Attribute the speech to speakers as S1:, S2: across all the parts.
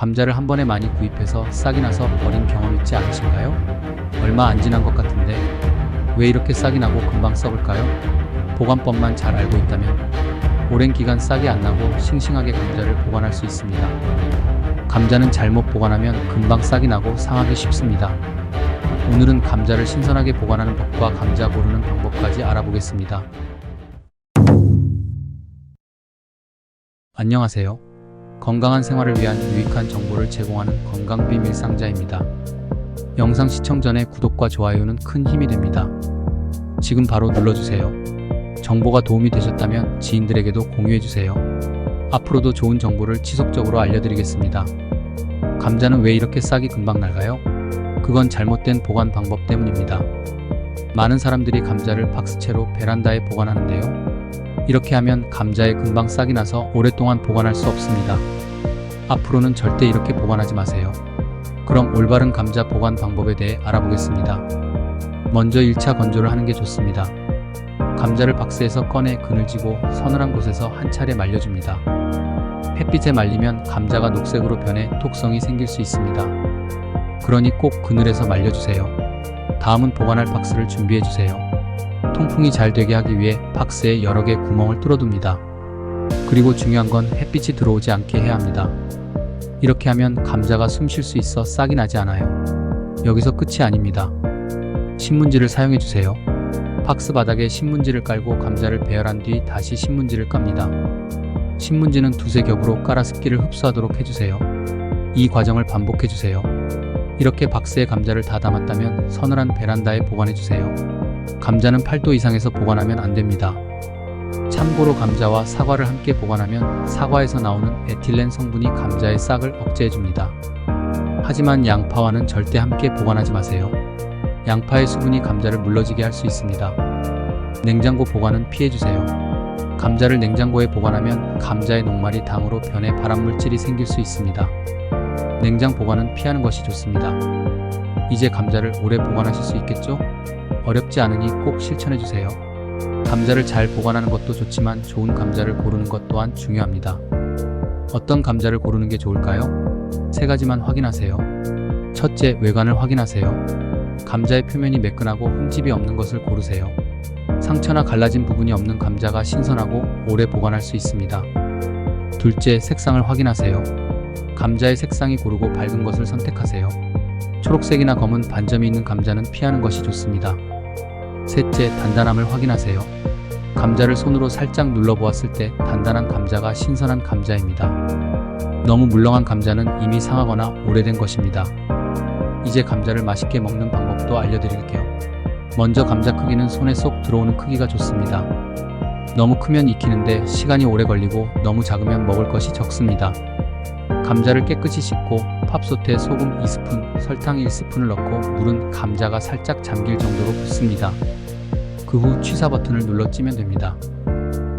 S1: 감자를 한 번에 많이 구입해서 싹이 나서 버린 경험 있지 않으신가요? 얼마 안 지난 것 같은데 왜 이렇게 싹이 나고 금방 썩을까요? 보관법만 잘 알고 있다면 오랜 기간 싹이 안 나고 싱싱하게 감자를 보관할 수 있습니다. 감자는 잘못 보관하면 금방 싹이 나고 상하기 쉽습니다. 오늘은 감자를 신선하게 보관하는 법과 감자 고르는 방법까지 알아보겠습니다. 안녕하세요. 건강한 생활을 위한 유익한 정보를 제공하는 건강빔 일상자입니다. 영상 시청 전에 구독과 좋아요는 큰 힘이 됩니다. 지금 바로 눌러주세요. 정보가 도움이 되셨다면 지인들에게도 공유해주세요. 앞으로도 좋은 정보를 지속적으로 알려드리겠습니다. 감자는 왜 이렇게 싹이 금방 낡아요? 그건 잘못된 보관 방법 때문입니다. 많은 사람들이 감자를 박스채로 베란다에 보관하는데요. 이렇게 하면 감자에 금방 싹이 나서 오랫동안 보관할 수 없습니다. 앞으로는 절대 이렇게 보관하지 마세요. 그럼 올바른 감자 보관 방법에 대해 알아보겠습니다. 먼저 1차 건조를 하는 게 좋습니다. 감자를 박스에서 꺼내 그늘지고 서늘한 곳에서 한 차례 말려줍니다. 햇빛에 말리면 감자가 녹색으로 변해 톡성이 생길 수 있습니다. 그러니 꼭 그늘에서 말려주세요. 다음은 보관할 박스를 준비해주세요. 통풍이 잘 되게 하기 위해 박스에 여러 개 구멍을 뚫어둡니다. 그리고 중요한 건 햇빛이 들어오지 않게 해야 합니다. 이렇게 하면 감자가 숨 쉴 수 있어 싹이 나지 않아요. 여기서 끝이 아닙니다. 신문지를 사용해 주세요. 박스 바닥에 신문지를 깔고 감자를 배열한 뒤 다시 신문지를 깝니다. 신문지는 두세 겹으로 깔아 습기를 흡수하도록 해주세요. 이 과정을 반복해 주세요. 이렇게 박스에 감자를 다 담았다면 서늘한 베란다에 보관해 주세요. 감자는 8도 이상에서 보관하면 안 됩니다. 참고로 감자와 사과를 함께 보관하면 사과에서 나오는 에틸렌 성분이 감자의 싹을 억제해 줍니다. 하지만 양파와는 절대 함께 보관하지 마세요. 양파의 수분이 감자를 물러지게 할 수 있습니다. 냉장고 보관은 피해 주세요. 감자를 냉장고에 보관하면 감자의 녹말이 당으로 변해 발암물질이 생길 수 있습니다. 냉장 보관은 피하는 것이 좋습니다. 이제 감자를 오래 보관하실 수 있겠죠? 어렵지 않으니 꼭 실천해 주세요. 감자를 잘 보관하는 것도 좋지만 좋은 감자를 고르는 것 또한 중요합니다. 어떤 감자를 고르는 게 좋을까요? 세 가지만 확인하세요. 첫째, 외관을 확인하세요. 감자의 표면이 매끈하고 흠집이 없는 것을 고르세요. 상처나 갈라진 부분이 없는 감자가 신선하고 오래 보관할 수 있습니다. 둘째, 색상을 확인하세요. 감자의 색상이 고르고 밝은 것을 선택하세요. 초록색이나 검은 반점이 있는 감자는 피하는 것이 좋습니다. 셋째, 단단함을 확인하세요. 감자를 손으로 살짝 눌러보았을 때 단단한 감자가 신선한 감자입니다. 너무 물렁한 감자는 이미 상하거나 오래된 것입니다. 이제 감자를 맛있게 먹는 방법도 알려드릴게요. 먼저 감자 크기는 손에 쏙 들어오는 크기가 좋습니다. 너무 크면 익히는데 시간이 오래 걸리고 너무 작으면 먹을 것이 적습니다. 감자를 깨끗이 씻고 팝솥에 소금 2스푼, 설탕 1스푼을 넣고 물은 감자가 살짝 잠길 정도로 붓습니다. 그 후 취사 버튼을 눌러 찌면 됩니다.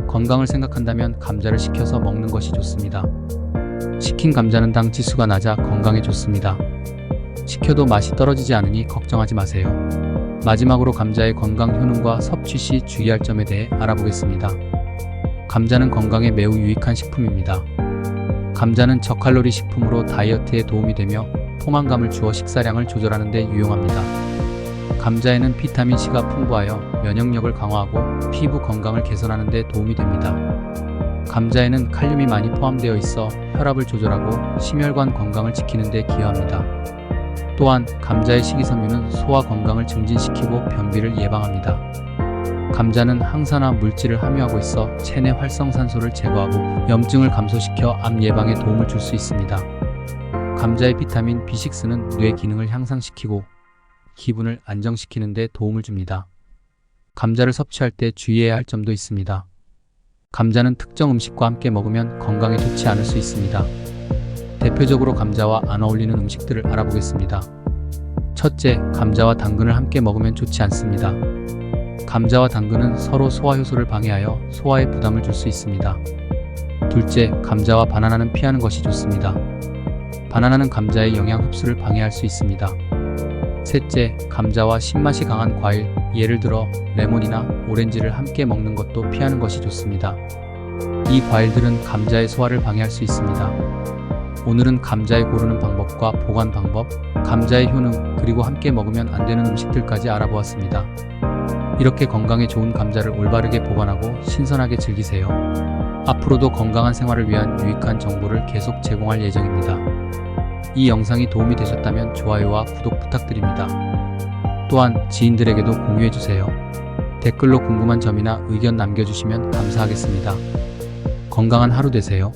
S1: 건강을 생각한다면 감자를 식혀서 먹는 것이 좋습니다. 식힌 감자는 당 지수가 낮아 건강에 좋습니다. 식혀도 맛이 떨어지지 않으니 걱정하지 마세요. 마지막으로 감자의 건강 효능과 섭취 시 주의할 점에 대해 알아보겠습니다. 감자는 건강에 매우 유익한 식품입니다. 감자는 저칼로리 식품으로 다이어트에 도움이 되며 포만감을 주어 식사량을 조절하는 데 유용합니다. 감자에는 비타민 C가 풍부하여 면역력을 강화하고 피부 건강을 개선하는 데 도움이 됩니다. 감자에는 칼륨이 많이 포함되어 있어 혈압을 조절하고 심혈관 건강을 지키는 데 기여합니다. 또한 감자의 식이섬유는 소화 건강을 증진시키고 변비를 예방합니다. 감자는 항산화 물질을 함유하고 있어 체내 활성산소를 제거하고 염증을 감소시켜 암 예방에 도움을 줄 수 있습니다. 감자의 비타민 B6는 뇌 기능을 향상시키고 기분을 안정시키는 데 도움을 줍니다. 감자를 섭취할 때 주의해야 할 점도 있습니다. 감자는 특정 음식과 함께 먹으면 건강에 좋지 않을 수 있습니다. 대표적으로 감자와 안 어울리는 음식들을 알아보겠습니다. 첫째, 감자와 당근을 함께 먹으면 좋지 않습니다. 감자와 당근은 서로 소화 효소를 방해하여 소화에 부담을 줄 수 있습니다. 둘째, 감자와 바나나는 피하는 것이 좋습니다. 바나나는 감자의 영양 흡수를 방해할 수 있습니다. 셋째, 감자와 신맛이 강한 과일, 예를 들어 레몬이나 오렌지를 함께 먹는 것도 피하는 것이 좋습니다. 이 과일들은 감자의 소화를 방해할 수 있습니다. 오늘은 감자에 고르는 방법과 보관 방법, 감자의 효능, 그리고 함께 먹으면 안 되는 음식들까지 알아보았습니다. 이렇게 건강에 좋은 감자를 올바르게 보관하고 신선하게 즐기세요. 앞으로도 건강한 생활을 위한 유익한 정보를 계속 제공할 예정입니다. 이 영상이 도움이 되셨다면 좋아요와 구독 부탁드립니다. 또한 지인들에게도 공유해주세요. 댓글로 궁금한 점이나 의견 남겨주시면 감사하겠습니다. 건강한 하루 되세요.